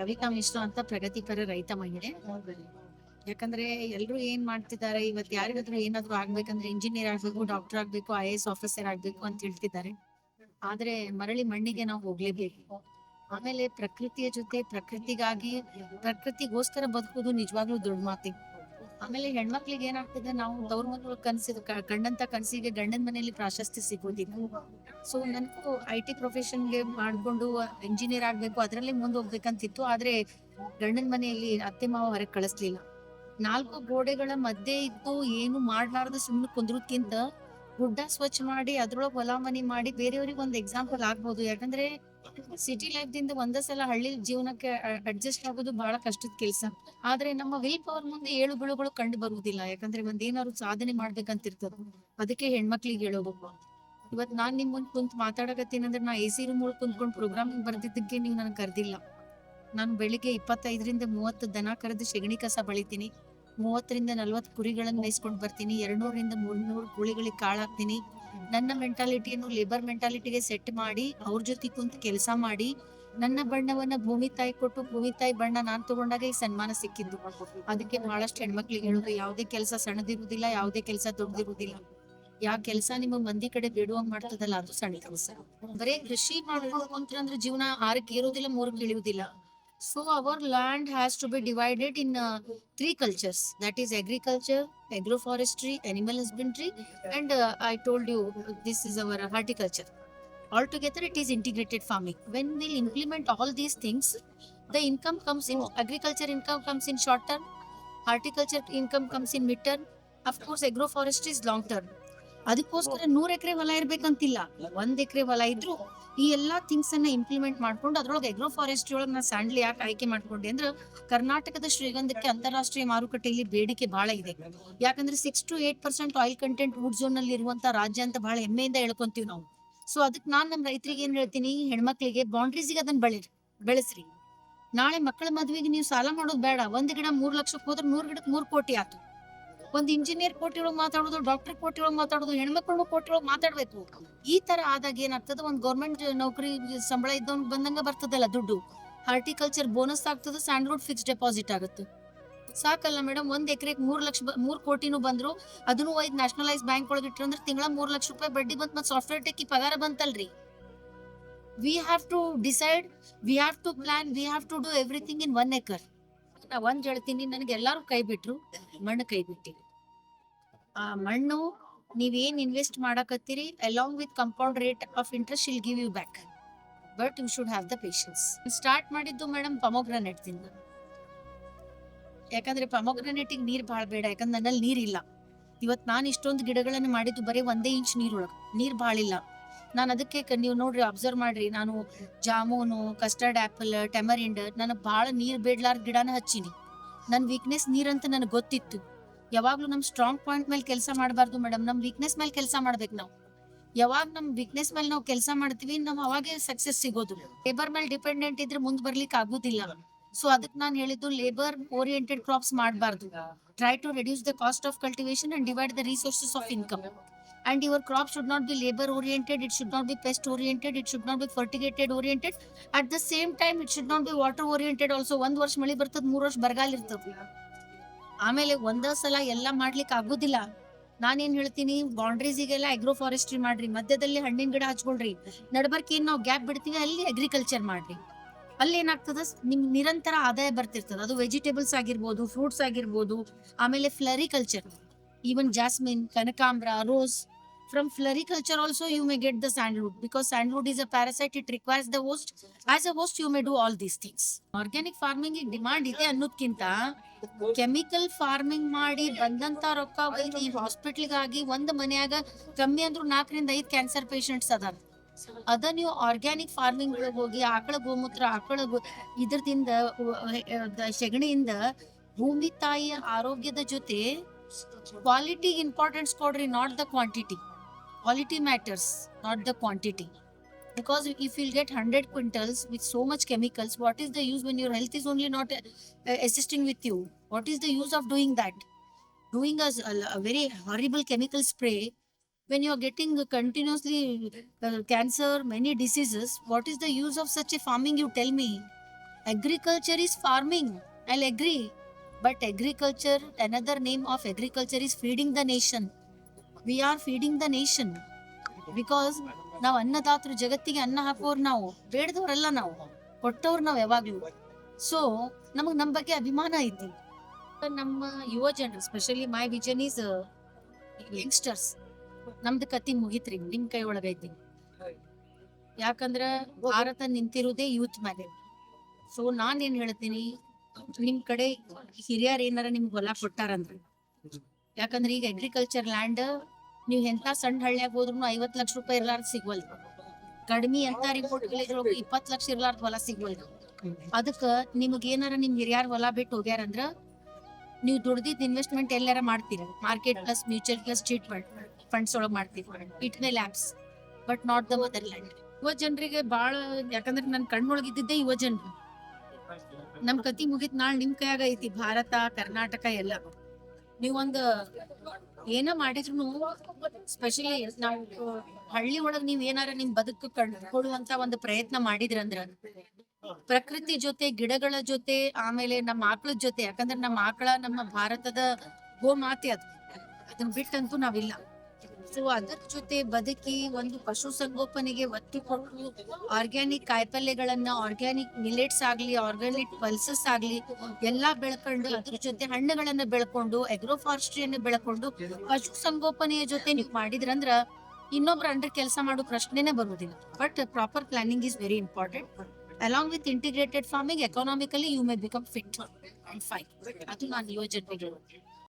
ಶ್ವೇತಾ ಮಿಶ್ರಾ ಅಂತ ಪ್ರಗತಿಪರ ರೈತ ಮಹಿಳೆ. ಯಾಕಂದ್ರೆ ಎಲ್ರು ಏನ್ ಮಾಡ್ತಿದ್ದಾರೆ ಇವತ್ತು ಯಾರಿಗಾದ್ರೂ ಏನಾದ್ರು ಆಗ್ಬೇಕಂದ್ರೆ ಇಂಜಿನಿಯರ್ ಆಗ್ಬೇಕು ಡಾಕ್ಟರ್ ಆಗ್ಬೇಕು ಐ ಎಸ್ ಆಫೀಸರ್ ಆಗ್ಬೇಕು ಅಂತ ಹೇಳ್ತಿದ್ದಾರೆ. ಆದ್ರೆ ಮರಳಿ ಮಣ್ಣಿಗೆ ನಾವು ಹೋಗ್ಲೇಬೇಕು. ಆಮೇಲೆ ಪ್ರಕೃತಿಯ ಜೊತೆ ಪ್ರಕೃತಿಗಾಗಿ ಪ್ರಕೃತಿಗೋಸ್ಕರ ಬದುಕುದು ನಿಜವಾಗ್ಲೂ ದೊಡ್ಡ ಮಾತಿ. ಆಮೇಲೆ ಹೆಣ್ಮಕ್ಳಿಗೆ ಏನಾಗ್ತದೆ, ನಾವು ತವ್ರ ಮನೆ ಕನ್ಸಿದ ಗಂಡಂತ ಕನ್ಸಿಗೆ ಗಂಡನ ಮನೆಯಲ್ಲಿ ಪ್ರಾಶಸ್ತ್ಯ ಸಿಗೋದಿಲ್ಲ. ಸೊ ನನಗೂ ಐ ಟಿ ಪ್ರೊಫೆಷನ್ಗೆ ಮಾಡ್ಕೊಂಡು ಇಂಜಿನಿಯರ್ ಆಗ್ಬೇಕು, ಅದ್ರಲ್ಲಿ ಮುಂದೆ ಹೋಗ್ಬೇಕಂತಿತ್ತು, ಆದ್ರೆ ಗಂಡನ ಮನೆಯಲ್ಲಿ ಅತ್ತೆ ಮಾವ ಹೊರಗೆ ಕಳಿಸ್ಲಿಲ್ಲ. ನಾಲ್ಕು ಗೋಡೆಗಳ ಮಧ್ಯೆ ಇದ್ದು ಏನು ಮಾಡ್ಲಾರ್ದ ಸುಮ್ಮನೆ ಕುಂದ್ರದ್ಕಿಂತ ಗುಡ್ಡ ಸ್ವಚ್ಛ ಮಾಡಿ, ಅದ್ರೊಳಗೆ ಹೊಲ ಮನಿ ಮಾಡಿ ಬೇರೆಯವ್ರಿಗೆ ಒಂದು ಎಕ್ಸಾಂಪಲ್ ಆಗ್ಬೋದು. ಯಾಕಂದ್ರೆ ಸಿಟಿ ಲೈಫ್ ದಿಂದ ಒಂದೇ ಸಲ ಹಳ್ಳಿ ಜೀವನಕ್ಕೆ ಅಡ್ಜಸ್ಟ್ ಆಗೋದು ಬಹಳ ಕಷ್ಟದ ಕೆಲಸ. ಆದ್ರೆ ನಮ್ಮ ವಿಲ್ ಪವರ್ ಮುಂದೆ ಏಳು ಬೀಳುಗಳು ಕಂಡು ಬರುವುದಿಲ್ಲ. ಯಾಕಂದ್ರೆ ಒಂದೇನಾದ್ರು ಸಾಧನೆ ಮಾಡ್ಬೇಕಂತ ಇರ್ತದ ಅದಕ್ಕೆ ಹೆಣ್ಮಕ್ಳಿಗೆ ಹೇಳೋದು. ಇವತ್ ನಾನ್ ನಿಮ್ ಮುಂದ್ ಕುಂತ್ ಮಾತಾಡಕತ್ತೀನಿ ಅಂದ್ರೆ ನಾ ಎಸಿ ರೂಮ್ ಒಳಗ್ ಕುಂತ್ಕೊಂಡು ಪ್ರೋಗ್ರಾಮ್ ಬರ್ದಿದ್ದಕ್ಕೆ ನೀವು ನನಗೆ ಕರೆದಿಲ್ಲ. ನಾನು ಬೆಳಿಗ್ಗೆ ಇಪ್ಪತ್ತೈದರಿಂದ ಮೂವತ್ತು ದನ ಕರೆದು ಸೆಗಣಿ ಕಸ ಬಳಿತೀನಿ. ಮೂವತ್ತರಿಂದ ನಲ್ವತ್ತು ಕುರಿಗಳನ್ನ ಮೇಯಿಸ್ಕೊಂಡು ಬರ್ತೀನಿ ಎರಡ್ನೂರಿಂದ ಮೂರ್ನೂರು ಕುಳಿಗಳಿಗೆ ಕಾಳಾಗ್ತೀನಿ. ಹಾಕ್ತೀನಿ ನನ್ನ ಮೆಂಟಾಲಿಟಿಯನ್ನು ಲೇಬರ್ ಮೆಂಟಾಲಿಟಿಗೆ ಸೆಟ್ ಮಾಡಿ ಅವ್ರ ಜೊತೆ ಕುಂತು ಕೆಲಸ ಮಾಡಿ ನನ್ನ ಬಣ್ಣವನ್ನ ಭೂಮಿ ತಾಯಿ ಕೊಟ್ಟು ಭೂಮಿ ತಾಯಿ ಬಣ್ಣ ನಾನ್ ತಗೊಂಡಾಗ ಈ ಸನ್ಮಾನ ಸಿಕ್ಕಿದ್ದು. ಅದಕ್ಕೆ ಬಹಳಷ್ಟು ಹೆಣ್ಮಕ್ಳಿಗೆ ಹೇಳೋದು ಯಾವುದೇ ಕೆಲಸ ಸಣ್ಣದಿರುವುದಿಲ್ಲ ಯಾವುದೇ ಕೆಲಸ ದೊಡ್ಡದಿರುವುದಿಲ್ಲ ಯಾವ ಕೆಲಸ ನಿಮ್ಮ ಮಂದಿ ಕಡೆ ಬಿಡುವಂಗ್ ಮಾಡ್ತದಲ್ಲ ಅದು ಸಣ್ಣ ಕೆಲಸ. ಬರೇ ಕೃಷಿ ಮಾಡ್ಬೇಕು ಅಂತಂದ್ರೆ ಜೀವನ ಆರಕ್ಕೆ ಇರುವುದಿಲ್ಲ ಮೂರಕ್ಕೆ ಇಳಿಯುವುದಿಲ್ಲ So our land has to be divided in uh, three cultures. That is agriculture, agroforestry, animal husbandry, and uh, I told you this is our horticulture. Altogether, it is integrated farming. When we implement all these things, the income comes in agriculture income comes in short term, horticulture income comes in mid term. Of course, agroforestry is long term. ಅದಕ್ಕೋಸ್ಕರ ನೂರ್ ಎಕರೆ ಹೊಲ ಇರ್ಬೇಕಂತಿಲ್ಲ. ಒಂದ್ ಎಕರೆ ಹೊಲ ಇದ್ರು ಈ ಎಲ್ಲಾ things ಅನ್ನ implement ಮಾಡ್ಕೊಂಡು ಅದ್ರೊಳಗೆ ಎಗ್ರೋ ಫಾರೆಸ್ಟ್ ಒಳಗ ನಾ ಸ್ಯಾಂಡ್ಲಿ ಯಾಕೆ ಆಯ್ಕೆ ಮಾಡ್ಕೊಂಡೆ. ಅಂದ್ರೆ ಕರ್ನಾಟಕದ ಶ್ರೀಗಂಧಕ್ಕೆ ಅಂತಾರಾಷ್ಟ್ರೀಯ ಮಾರುಕಟ್ಟೆಯಲ್ಲಿ ಬೇಡಿಕೆ ಬಹಳ ಇದೆ. ಯಾಕಂದ್ರೆ six to eight percent oil content wood zone ಅಲ್ಲಿ ಇರುವಂತ ರಾಜ್ಯ ಅಂತ ಬಹಳ ಹೆಮ್ಮೆಯಿಂದ ಹೇಳ್ಕೊಂತೀವಿ ನಾವು. ಸೊ ಅದಕ್ಕೆ ನಾನ್ ನಮ್ಮ ರೈತರಿಗೆ ಏನ್ ಹೇಳ್ತೀನಿ ಹೆಣ್ಮಕ್ಳಿಗೆ ಬೌಂಡ್ರೀಸ್ಗೆ ಅದನ್ನ ಬೆಳಿ ಬೆಳೆಸ್ರಿ. ನಾಳೆ ಮಕ್ಕಳ ಮದುವೆಗೆ ನೀವು ಸಾಲ ಮಾಡೋದು ಬೇಡ. ಒಂದ್ ಗಿಡ ಮೂರ್ ಲಕ್ಷಕ್ಕೆ ಹೋದ್ರೆ ನೂರ್ ಗಿಡಕ್ಕೆ ಮೂರ್ ಕೋಟಿ ಆತು. ಒಂದ್ ಇಂಜಿನಿಯರ್ ಕೋಟಿ ಒಳಗ್ ಮಾತಾಡೋದು ಡಾಕ್ಟರ್ ಕೋಟಿ ಒಳಗ್ ಮಾತಾಡೋದು, ಹೆಣ್ಮಕ್ಳು ಕೋಟಿ ಒಳಗೆ ಮಾತಾಡ್ಬೇಕು. ಈ ತರ ಆದಾಗ ಏನಾಗ್ತದೆ? ಒಂದ್ ಗೌರ್ಮೆಂಟ್ ನೌಕರಿ ಸಂಬಳ ಇದ್ದವ್ ಬಂದಂಗ ಬರ್ತದಲ್ಲ ದುಡ್ಡು. ಹಾರ್ಟಿಕಲ್ಚರ್ ಬೋನಸ್ ಆಗ್ತದೆ ಸ್ಯಾಂಡ್ಲ್ವುಡ್ ಫಿಕ್ಸ್ ಡೆಪಾಸಿಟ್ ಆಗುತ್ತೆ. ಸಾಕಲ್ಲ ಮೇಡಮ್ ಒಂದ್ ಎಕರೆಗೆ ಮೂರ್ ಲಕ್ಷ ಮೂರ್ ಕೋಟಿನೂ ಬಂದ್ರು, ಅದನ್ನು ಐದು ನ್ಯಾಷನಲೈಸ್ ಬ್ಯಾಂಕ್ ಒಳಗೆ ಇಟ್ರಂದ್ರೆ ತಿಂಗಳ ಮೂರ್ ಲಕ್ಷ ರೂಪಾಯಿ ಬಡ್ಡಿ ಬಂತ ಮತ್ತೆ ಸಾಫ್ಟ್ವೇರ್ ಟೆಕ್ಕಿ ಪಗಾರ ಬಂತಲ್ರಿ. We have to decide we have to plan we have to do everything in one acre ನಾ ಒಂದ್ ಹೇಳ್ತೀನಿ, ನನಗೆ ಎಲ್ಲಾರು ಕೈ ಬಿಟ್ರು, ಮಣ್ಣು ಕೈ ಬಿಟ್ಟಿರಿ ಆ ಮಣ್ಣು ನೀವೇನ್ invest ಮಾಡಕತ್ತೀರಿ along with compound rate of interest I'll give you back but you should have the patience start ಮಾಡಿದ್ದು ಮೇಡಮ್ ಪಮೋಗ್ರಾನೆಟ್ ತಿಂದ. ಯಾಕಂದ್ರೆ ಪಮೋಗ್ರಾನೆಟಿಗೆ ನೀರ್ ಬಹಳ ಬೇಡ, ಯಾಕಂದ್ರೆ ನನ್ನಲ್ಲಿ ನೀರಿಲ್ಲ. ಇವತ್ತು ಇವತ್ ನಾನು ಇಷ್ಟೊಂದು ಗಿಡಗಳನ್ನು ಮಾಡಿದ್ದು ಬರೀ ಒಂದೇ ಇಂಚ್ ನೀರೊಳಗೆ, ನೀರ್ ಭಾಳ ಇಲ್ಲ ನಾನು ಅದಕ್ಕೆ ನೀವು ನೋಡ್ರಿ ಅಬ್ಸರ್ವ್ ಮಾಡ್ರಿ, ನಾನು ಜಾಮೂನು ಕಸ್ಟರ್ಡ್ ಆಪಲ್ ಟೆಮರಿಂಡ್ ನನಗೆ ಭಾಳ ನೀರ್ ಬೇಡ್ಲಾರ್ದ ಗಿಡನ ಹಚ್ಚೀನಿ. ನನ್ನ ವೀಕ್ನೆಸ್ ನೀರಂತ ನನಗೆ ಗೊತ್ತಿತ್ತು. ಯಾವಾಗ್ಲೂ ನಮ್ ಸ್ಟ್ರಾಂಗ್ ಪಾಯಿಂಟ್ ಮೇಲೆ ಕೆಲಸ ಮಾಡಬಾರ್ದು ಮೇಡಮ್ ನಮ್ ವೀಕ್ನೆಸ್ ಮೇಲೆ ಕೆಲಸ ಮಾಡ್ಬೇಕು ನಾವು. ಯಾವಾಗ ನಮ್ ವೀಕ್ನೆಸ್ ಮೇಲೆ ನಾವು ಕೆಲಸ ಮಾಡ್ತೀವಿ ನಾವು ಅವಾಗೆ ಸಕ್ಸಸ್ ಸಿಗೋದು. ಲೇಬರ್ ಮೇಲೆ ಡಿಪೆಂಡೆಂಟ್ ಇದ್ರೆ ಮುಂದೆ ಬರ್ಲಿಕ್ಕೆ ಆಗೋದಿಲ್ಲ. ಸೊ ಅದಕ್ಕೆ ನಾನು ಹೇಳಿದ್ದು ಲೇಬರ್ ಓರಿಯೆಂಟೆಡ್ ಕ್ರಾಪ್ಸ್ ಮಾಡಬಾರ್ದು. Try to reduce the cost of cultivation and divide the resources of income and your crop should not be labor oriented, it should not be pest oriented, it should not be fertigated oriented. At the same time, it should not be water oriented also. ಒಂದ್ ವರ್ಷ ಮಳಿ ಬರ್ತದ, ಮೂರ್ ವರ್ಷ ಬರಗಾಲ ಇರ್ತದ. ಆಮೇಲೆ ಒಂದ ಸಲ ಎಲ್ಲ ಮಾಡ್ಲಿಕ್ಕೆ ಆಗುದಿಲ್ಲ. ನಾನೇನ್ ಹೇಳ್ತೀನಿ ಬೌಂಡ್ರೀಸಿಗೆಲ್ಲ ಅಗ್ರೋ ಫಾರೆಸ್ಟ್ರಿ ಮಾಡ್ರಿ, ಮಧ್ಯದಲ್ಲಿ ಹಣ್ಣಿನ ಗಿಡ ಹಚ್ಕೊಳ್ರಿ. ನಡ್ಬರ್ಕ್ ಏನ್ ನಾವು ಗ್ಯಾಪ್ ಬಿಡ್ತೀವಿ, ಅಲ್ಲಿ ಅಗ್ರಿಕಲ್ಚರ್ ಮಾಡ್ರಿ. ಅಲ್ಲಿ ಏನಾಗ್ತದ, ನಿಮ್ ನಿರಂತರ ಆದಾಯ ಬರ್ತಿರ್ತದ. ಅದು ವೆಜಿಟೇಬಲ್ಸ್ ಆಗಿರ್ಬೋದು ಫ್ರೂಟ್ಸ್ ಆಗಿರ್ಬೋದು, ಆಮೇಲೆ ಫ್ಲರಿಕಲ್ಚರ್ ಈವನ್ ಜಾಸ್ಮಿನ್ ಕನಕಾಂಬ್ರ, rose. From floriculture also you may get the sandalwood because sandalwood is a parasite. It requires the host. As a host, you may do all these things. Organic farming demand ಇದೆ ಅನ್ನೋದ್ಕಿಂತ chemical farming ಮಾಡಿ ಬಂದಂತ ರೊಕ್ಕ ಈ ಹಾಸ್ಪಿಟ್ಲ್ಗಾಗಿ ಒಂದ್ ಮನ್ಯಾಗ ಕಮ್ಮಿ ಅಂದ್ರೂ ನಾಲ್ಕರಿಂದ ಐದ್ ಕ್ಯಾನ್ಸರ್ ಪೇಷಂಟ್ಸ್ ಅದಾರ ಅದ ನೀವು ಆರ್ಗ್ಯಾನಿಕ್ ಫಾರ್ಮಿಂಗ್ ಒಳಗೆ ಹೋಗಿ ಆಕಳ ಗೋಮೂತ್ರ ಆಕಳ ಇದ್ರದಿಂದ ಸೆಗಣಿಯಿಂದ ಭೂಮಿ ತಾಯಿಯ ಆರೋಗ್ಯದ ಜೊತೆ ಕ್ವಾಲಿಟಿ ಇಂಪಾರ್ಟೆನ್ಸ್ ಕೊಡ್ರಿ not the quantity quality matters, not the quantity. Because if you'll get 100 quintals with so much chemicals, what is the use when your health is only not uh, assisting with you? What is the use of doing that? Doing a, a very horrible chemical spray when you are getting continuously uh, cancer, many diseases, what is the use of such a farming? You tell me. Agriculture is farming. I'll agree. But agriculture, another name of agriculture is feeding the nation. We are feeding the nation because ನಾವು ಅನ್ನದಾತರು, ಜಗತ್ತಿಗೆ ಅನ್ನ ಹಾಕೋರು ನಾವು, ಬೇಡದವ್ರಲ್ಲ ನಾವು, ಕೊಟ್ಟವ್ರು ನಾವು ಯಾವಾಗ್ಲೂ. So ನಮಗ್ ನಮ್ ಬಗ್ಗೆ ಅಭಿಮಾನ ಐತಿ. ನಮ್ಮ ಯುವ ಜನರು specially my vision is youngsters ನಮ್ದು ಕತಿ ಮುಗಿತ್ರಿ ನಿಮ್ ಕೈ ಒಳಗೈತಿ ಯಾಕಂದ್ರ ಭಾರತ ನಿಂತಿರೋದೇ ಯೂತ್ ಮ್ಯಾಲೆ. ಸೊ ನಾನ್ ಏನ್ ಹೇಳ್ತೀನಿ, ನಿಮ್ ಕಡೆ ಹಿರಿಯರ್ ಏನಾರ ನಿಮ್ಗೆ ಹೊಲ ಕೊಟ್ಟಾರಂದ್ರ. ಯಾಕಂದ್ರೆ ಈಗ ಅಗ್ರಿಕಲ್ಚರ್ ಲ್ಯಾಂಡ್ ನೀವು ಎಂತ ಸಣ್ಣ ಹಳ್ಳಿಯಾಗ ಹೋದ್ರು ಐವತ್ ಲಕ್ಷ ರೂಪಾಯಿ ಇರ್ಲಾರ್ದ ಸಿಗ್ವಲ್ದು. ಕಡಿಮೆ ಅಂತ ರಿಪೋರ್ಟ್ ವಿಲೇಜ್ ಒಳಗೆ ಇಪ್ಪತ್ ಲಕ್ಷ ಇರ್ಲಾರ್ದ ಹೊಲ ಸಿಗ್ವಲ್ದು. ಅದಕ್ಕ ನಿಮ್ಗೆ ಏನಾರ ನಿಮ್ ಹಿರಿಯರ್ ಹೊಲ ಬಿಟ್ಟು ಹೋಗ್ಯಾರಂದ್ರ ನೀವು ದುಡ್ದಿದ್ ಇನ್ವೆಸ್ಟ್ಮೆಂಟ್ ಎಲ್ಲಾರ ಮಾಡ್ತೀರ. Market plus mutual plus chit funds ಒಳಗ್ ಮಾಡ್ತೀವಿ it may lapse but not the motherland ಯುವ ಜನರಿಗೆ ಬಾಳ, ಯಾಕಂದ್ರೆ ನನ್ ಕಣ್ಣೊಳಗಿದ್ದಿದ್ದೆ ಯುವ ಜನರು. ನಮ್ ಕತಿ ಮುಗಿತ್ ನಾಳೆ ನಿಮ್ ಕೈಯಾಗ ಐತಿ ಭಾರತ, ಕರ್ನಾಟಕ ಎಲ್ಲ. ನೀವೊಂದ್ ಏನ ಮಾಡಿದ್ರು ಸ್ಪೆಷಲಿ ನಾವು ಹಳ್ಳಿ ಒಳಗ್ ನೀವ್ ಏನಾರ ನಿಮ್ ಬದುಕು ಕಂಡುಕೊಳ್ಳುವಂತ ಒಂದು ಪ್ರಯತ್ನ ಮಾಡಿದ್ರಂದ್ರ ಪ್ರಕೃತಿ ಜೊತೆ, ಗಿಡಗಳ ಜೊತೆ, ಆಮೇಲೆ ನಮ್ಮ ಆಕಳ ಜೊತೆ, ಯಾಕಂದ್ರೆ ನಮ್ಮ ಆಕಳ ನಮ್ಮ ಭಾರತದ ಗೋಮಾತೆ ಅದು. ಅದನ್ನ ಬಿಟ್ಟಂತೂ ನಾವಿಲ್ಲ. ಸೊ ಅದರ ಜೊತೆ ಬದುಕಿ ಒಂದು ಪಶು ಸಂಗೋಪನೆಗೆ ಒತ್ತು ಕೊಟ್ಟು ಆರ್ಗ್ಯಾನಿಕ್ ಕಾಯಿಪಲ್ಯಗಳನ್ನ ಆರ್ಗ್ಯಾನಿಕ್ ಮಿಲೆಟ್ಸ್ ಆಗ್ಲಿ ಆರ್ಗ್ಯಾನಿಕ್ ಪಲ್ಸಸ್ ಆಗ್ಲಿ ಎಲ್ಲಾ ಬೆಳ್ಕೊಂಡು ಅದ್ರ ಜೊತೆ ಹಣ್ಣುಗಳನ್ನ ಬೆಳ್ಕೊಂಡು ಅಗ್ರೋ ಫಾರೆಸ್ಟ್ರಿಯನ್ನು ಬೆಳ್ಕೊಂಡು ಪಶು ಸಂಗೋಪನೆಯ ಜೊತೆ ನೀವು ಮಾಡಿದ್ರಂದ್ರ ಇನ್ನೊಬ್ರ ಅಂಡರ್ ಕೆಲಸ ಮಾಡೋ ಪ್ರಶ್ನೆನೇ ಬರುವುದಿಲ್ಲ but proper planning is very important along with integrated farming economically you may become fit and fine ಅದು ನಾನು ಯೋಜನೆಗಳು.